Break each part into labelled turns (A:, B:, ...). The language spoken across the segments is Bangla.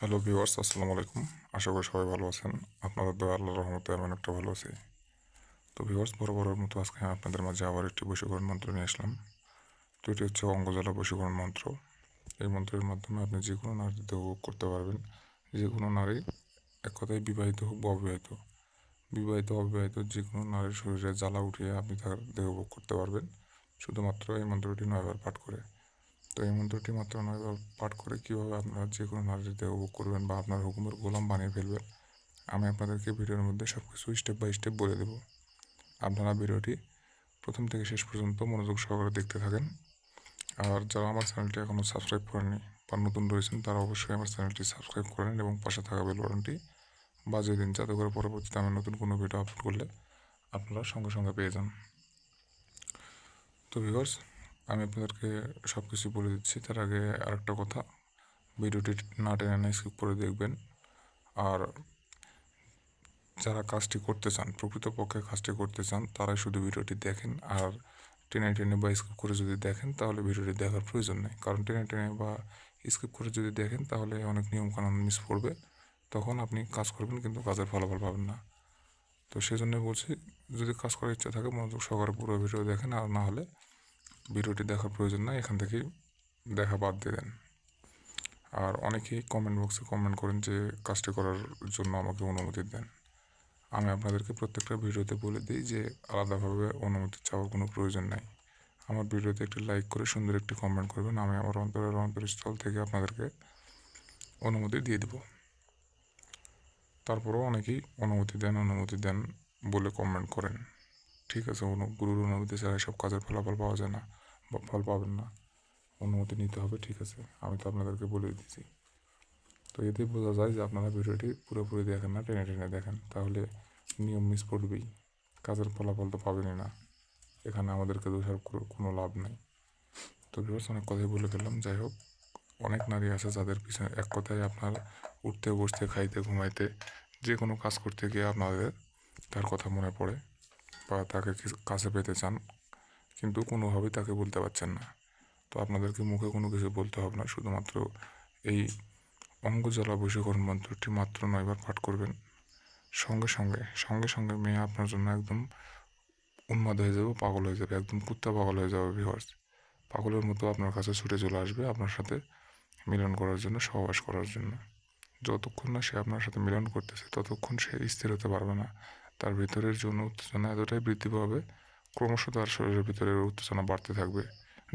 A: হ্যালো ভিউয়ার্স আসসালামু আলাইকুম। আশা করি সবাই ভালো আছেন। আপনাদের দয়া, আল্লাহর রহমতে আমি অনেকটা ভালো আছি। তো ভিউয়ার্স বড় মতো আজকে আপনাদের মাঝে আবার একটি বশীকরণ মন্ত্র নিয়ে আসলাম। তো এটি হচ্ছে অঙ্গজলা বশীকরণ মন্ত্র। এই মন্ত্রের মাধ্যমে আপনি যে কোনো নারীতে দেহ করতে পারবেন। যে কোনো নারী, এক কথায় বিবাহিত হোক বা অবিবাহিত। বিবাহিত, অবিবাহিত যে কোনো নারীর শরীরে জ্বালা উঠিয়ে আপনি তার দেহ ভোগ করতে পারবেন। শুধুমাত্র এই মন্ত্রটি নয়বার পাঠ করে। তো এই মন্ত্রটি মাত্র নয় নয়বার পাঠ করে কীভাবে আপনারা যে কোনো নারীর দেহ ভোগ করবেন বা আপনার হুকুমের গোলাম বানিয়ে ফেলবেন, আমি আপনাদেরকে ভিডিওর মধ্যে সব কিছু স্টেপ বাই স্টেপ বলে দেব। আপনারা ভিডিওটি প্রথম থেকে শেষ পর্যন্ত মনোযোগ সহকারে দেখতে থাকেন। আর যারা আমার চ্যানেলটি এখনও সাবস্ক্রাইব করেননি বা নতুন রয়েছেন, তারা অবশ্যই আমার চ্যানেলটি সাবস্ক্রাইব করে করেন এবং পাশে থাকা বেল বাটনটি বাজিয়ে দিন, যাতে করে পরবর্তীতে আমি নতুন কোনো ভিডিও আপলোড করলে আপনারা সঙ্গে সঙ্গে পেয়ে যান। তো ভিউয়ার্স আমি আপনাদেরকে সব কিছু বলে দিচ্ছি। তার আগে আরেকটা কথা, ভিডিওটি না টেনে না স্কিপ করে দেখবেন। আর যারা কাজটি করতে চান, প্রকৃতপক্ষে কাজটি করতে চান, তারাই শুধু ভিডিওটি দেখেন। আর টেনে টেনে বা স্কিপ করে যদি দেখেন, তাহলে ভিডিওটি দেখার প্রয়োজন নেই। কারণ টেনে টেনে বা স্কিপ করে যদি দেখেন, তাহলে অনেক নিয়মকানুন মিস পড়বে। তখন আপনি কাজ করবেন, কিন্তু কাজের ফলাফল পাবেন না। তো সেজন্য বলছি, যদি কাজ করার ইচ্ছা থাকে, মনোযোগ সহকারে পুরো ভিডিও দেখেন। আর না হলে ভিডিওটি দেখার প্রয়োজন নাই, এখান থেকেই দেখা বাদ দিয়ে দেন। আর অনেকেই কমেন্ট বক্সে কমেন্ট করেন যে, কাজটি করার জন্য আমাকে অনুমতি দেন। আমি আপনাদেরকে প্রত্যেকটা ভিডিওতে বলে দিই যে, আলাদাভাবে অনুমতি চাওয়ার কোনো প্রয়োজন নাই। আমার ভিডিওতে একটি লাইক করে সুন্দর একটি কমেন্ট করবেন, আমি আমার অন্তরের অন্তরস্থল থেকে আপনাদেরকে অনুমতি দিয়ে দেব। তারপরেও অনেকেই অনুমতি দেন অনুমতি দেন বলে কমেন্ট করেন। ঠিক আছে গুরুর অনুমতি ছাড়া সব কাজের ফলাফল পাওয়া যায় না, বা ফল পাবেন না। অনুমতি নিতে হবে, ঠিক আছে। আমি তো আপনাদেরকে বলে দিচ্ছি তো এতেই বোঝা যায় যে আপনারা ভিডিওটি পুরোপুরি দেখেন না, টেনে টেনে দেখেন। তাহলে নিয়ম মিস পড়বেই কাজের ফলাফল তো পাবেনই না। এখানে আমাদেরকে দোষারোপ করে, কোনো লাভ নেই। তো বিভার্স অনেক কথাই বলে ফেললাম। যাই হোক, অনেক নারী আছে যাদের পিছনে, এক কথায় আপনার উঠতে, বসতে, খাইতে, ঘুমাইতে, যে কোনো কাজ করতে গিয়ে আপনাদের তার কথা মনে পড়ে। বা তাকে কাছে পেতে চান, কিন্তু কোনোভাবেই তাকে বলতে পারছেন না। তো আপনাদেরকে মুখে কোনো কিছু বলতে হবে না, শুধুমাত্র এই অঙ্গজ্বালা বশীকরণ মন্ত্রটি মাত্র নয়বার পাঠ করবেন। সঙ্গে সঙ্গে সঙ্গে সঙ্গে মেয়ে আপনার জন্য একদম উন্মাদ হয়ে যাবে, পাগল হয়ে যাবে, একদম কুত্তা পাগল হয়ে যাবে ভিউয়ার্স পাগলের মতো আপনার কাছে ছুটে চলে আসবে আপনার সাথে মিলন করার জন্য, সহবাস করার জন্য। যতক্ষণ না সে আপনার সাথে মিলন করতেছে, ততক্ষণ সে স্থির হতে পারবে না। তার ভিতরের জন্য উত্তেজনা এতটাই বৃদ্ধি পাবে, ক্রমশ তার শরীরের ভিতরে উত্তেজনা বাড়তে থাকবে।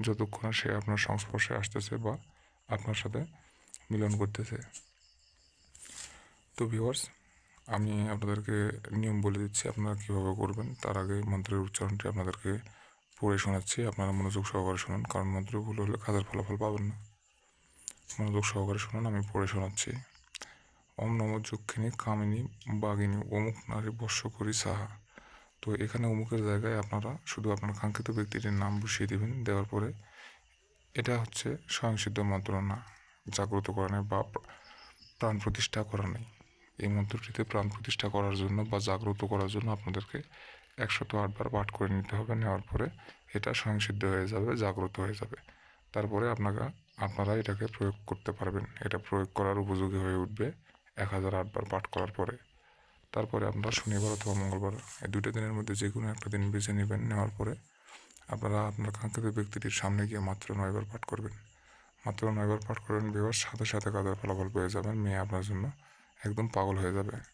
A: যতক্ষণ সে আপনার সংস্পর্শে আসতেছে বা আপনার সাথে মিলন করতেছে। তো ভিউয়ার্স আমি আপনাদেরকে নিয়ম বলে দিচ্ছি, আপনারা কীভাবে করবেন তার আগে মন্ত্রের উচ্চারণটি আপনাদেরকে পড়ে শোনাচ্ছি। আপনারা মনোযোগ সহকারে শুনুন, কারণ মন্ত্র ভুল হলে কাজের ফলাফল পাবেন না। মনোযোগ সহকারে শুনুন, আমি পড়ে শোনাচ্ছি। ওম নম যক্ষিণী কামিনী বাগিনী অমুক নারী বর্ষ করি সাহা। তো এখানে অমুকের জায়গায় আপনারা শুধু আপনার কাঙ্ক্ষিত ব্যক্তিটির নাম বসিয়ে দেবেন, দেওয়ার পরে এটা হচ্ছে স্বয়ংসিদ্ধ মন্ত্র না জাগ্রত করা নেই বা প্রাণ প্রতিষ্ঠা করা নেই। এই মন্ত্রটিতে প্রাণ প্রতিষ্ঠা করার জন্য বা জাগ্রত করার জন্য আপনাদেরকে একশত আটবার পাঠ করে নিতে হবে, নেওয়ার পরে এটা স্বয়ংসিদ্ধ হয়ে যাবে, জাগ্রত হয়ে যাবে। তারপরে আপনারা আপনারা এটাকে প্রয়োগ করতে পারবেন। এটা প্রয়োগ করার উপযোগী হয়ে উঠবে। এক হাজার আটবার পাঠ করার পরে, তারপরে আপনারা শনিবার অথবা মঙ্গলবার এই দুটো দিনের মধ্যে যে কোনো একটা দিন বেছে নেবেন, নেওয়ার পরে আপনারা আপনার কাঙ্ক্ষিত ব্যক্তিটির সামনে গিয়ে মাত্র নয়বার পাঠ করবেন। মাত্র নয়বার পাঠ করবেন বিবাহ সাথে সাথে কাজের ফলাফল পেয়ে যাবেন, মেয়ে আপনার জন্য একদম পাগল হয়ে যাবে।